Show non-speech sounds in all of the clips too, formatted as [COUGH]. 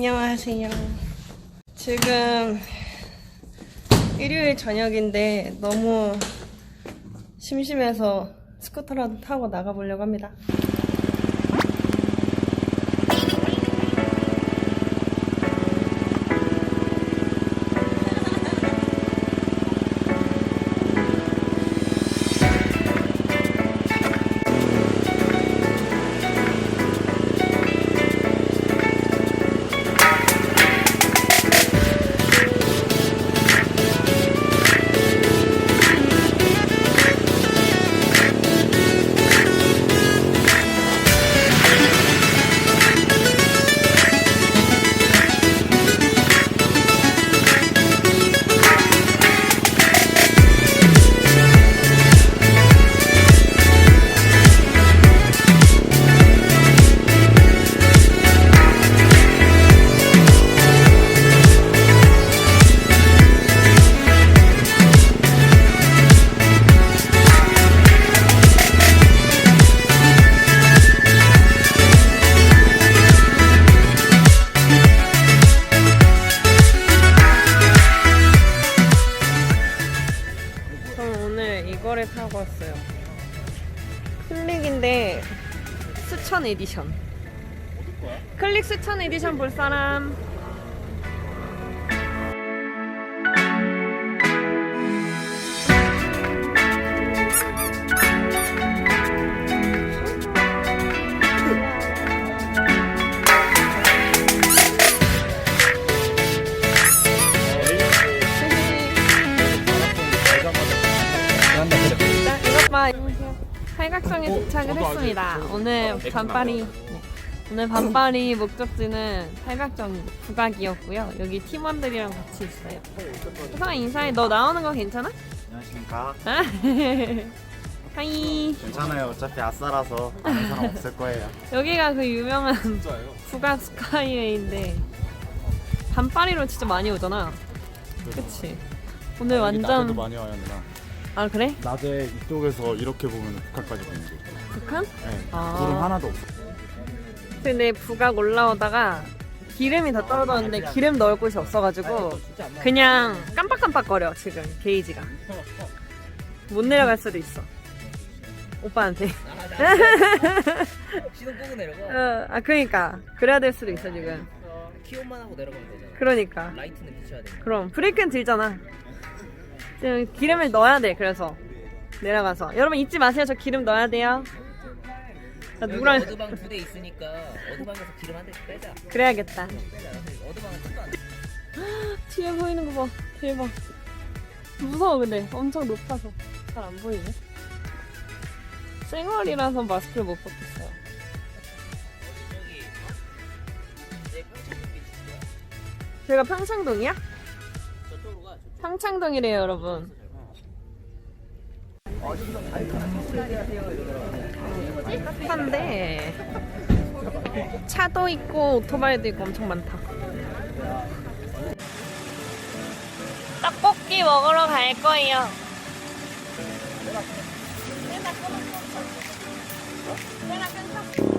안녕하세요. 지금 일요일 저녁인데 너무 심심해서 스쿠터라도 타고 나가보려고 합니다. 이거를 타고 왔어요. 클릭인데 수천 에디션. 클릭 수천 에디션 볼 사람. 봐. 팔각성에 도착을 했습니다. 오늘 반팔이 네. 오늘 반팔이 목적지는 팔각정 국악이었고요. 여기 팀원들이랑 같이 있어요. 수상 인사해. 너 나오는 거 괜찮아? 안녕하십니까. 아? [LAUGHS] 하이. 괜찮아요. 어차피 아싸라서 아는 사람 없을 거예요. 여기가 그 유명한 국악 스카이웨이인데 반파리로 진짜 많이 오잖아. 그치? 오늘 낮에도 완전 많이 와요, 누나. 아 그래? 낮에 이쪽에서 이렇게 보면 북한까지 보는 거. 북한? 네. 아. 구름 하나도 없어. 근데 북악 올라오다가 기름이 다 떨어졌는데 기름 넣을 곳이 없어가지고 그냥 깜빡깜빡거려 지금 게이지가 못 내려갈 수도 있어 오빠한테 시동 끄고 내려가. [LAUGHS] 어, 아 그러니까 그래야 될 수도 있어 지금 키온만 하고 내려가면 되잖아. 그러니까 라이트는 비춰야 돼. 그럼 브레이크는 들잖아 지금 기름을 넣어야 돼 그래서 내려가서 여러분 잊지 마세요 저 기름 넣어야 돼요 나 누구랑 어드방 두 대 있으니까 어드방에서 기름 한 대씩 빼자. 그래야겠다 빼자. 어드방은 티도 안 돼. 뒤에 보이는 거 봐. 대박. 무서워, 근데. 엄청 높아서. 잘 안 보이네. 생얼이라서 마스크를 못 벗겠어요. 내 평창 거야. 제가 평창동이야? 평창동이래요, 여러분. 한데 차도 있고 오토바이도 있고 엄청 많다. 떡볶이 먹으러 갈 거예요. 내가 끊어. 내가 끊어.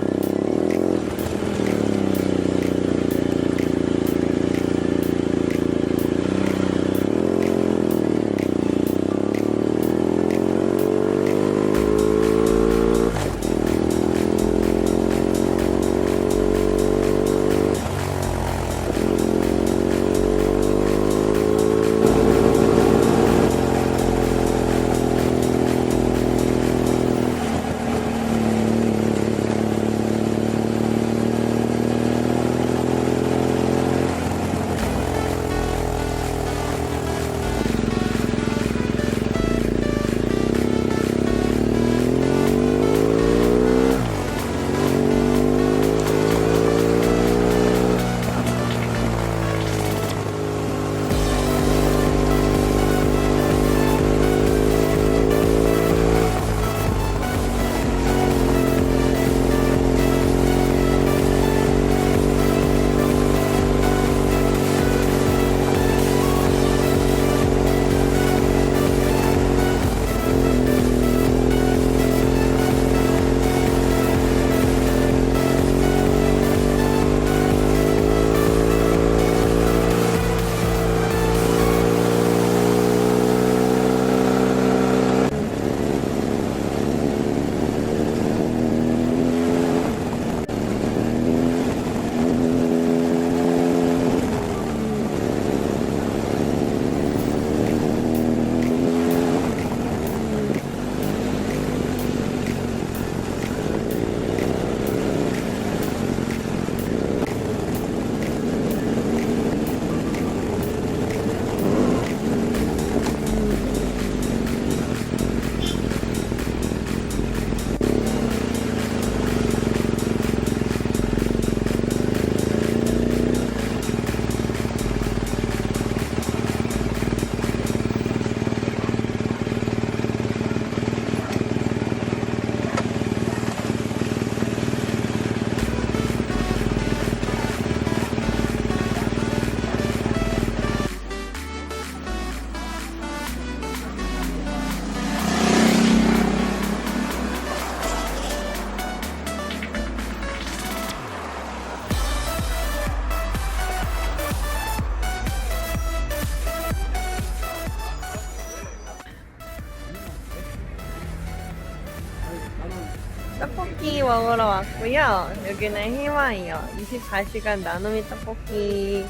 먹으러 왔고요. 여기는 희마이요. 24시간 나눔이 떡볶이를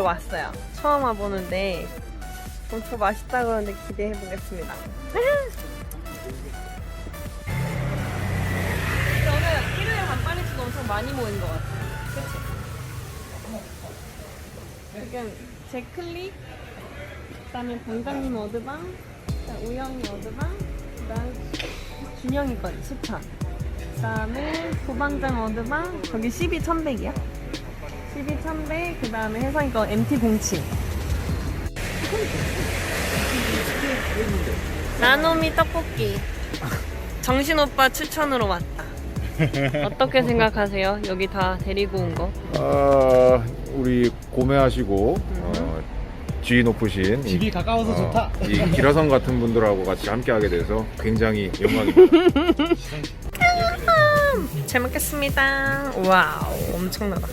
왔어요. 처음 와보는데 엄청 맛있다 그러는데 기대해 보겠습니다. [LAUGHS] 저는 일요일 반팔리스도 엄청 많이 모인 것 같아요. 그치? 지금 제클리, 그다음에 방장님 어드방, 우영이 어드방, 그다음 준영이 건 10천. 그다음에 부방장 어드방, 저기 12,100이야? 12,100, 그다음에 혜성이 거 MT07. 나노미 떡볶이. 정신 오빠 추천으로 왔다. 어떻게 생각하세요? 여기 다 데리고 온 거? 아, 우리 구매하시고 어, 지위 높으신 집이 가까워서 좋다. 이 기라성 같은 분들하고 같이 함께하게 돼서 굉장히 영광입니다. [LAUGHS] 잘 먹겠습니다. 와우, 엄청나다.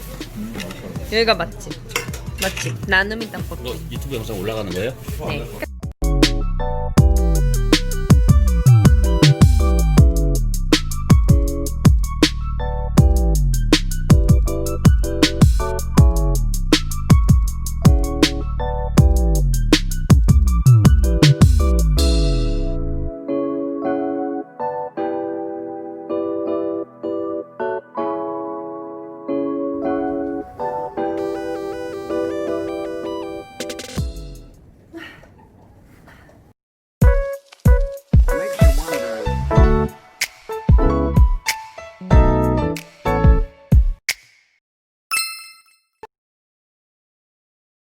여기가 맛집. 맛집. 나눔이 떡볶이. 유튜브 영상 올라가는 거예요? 네.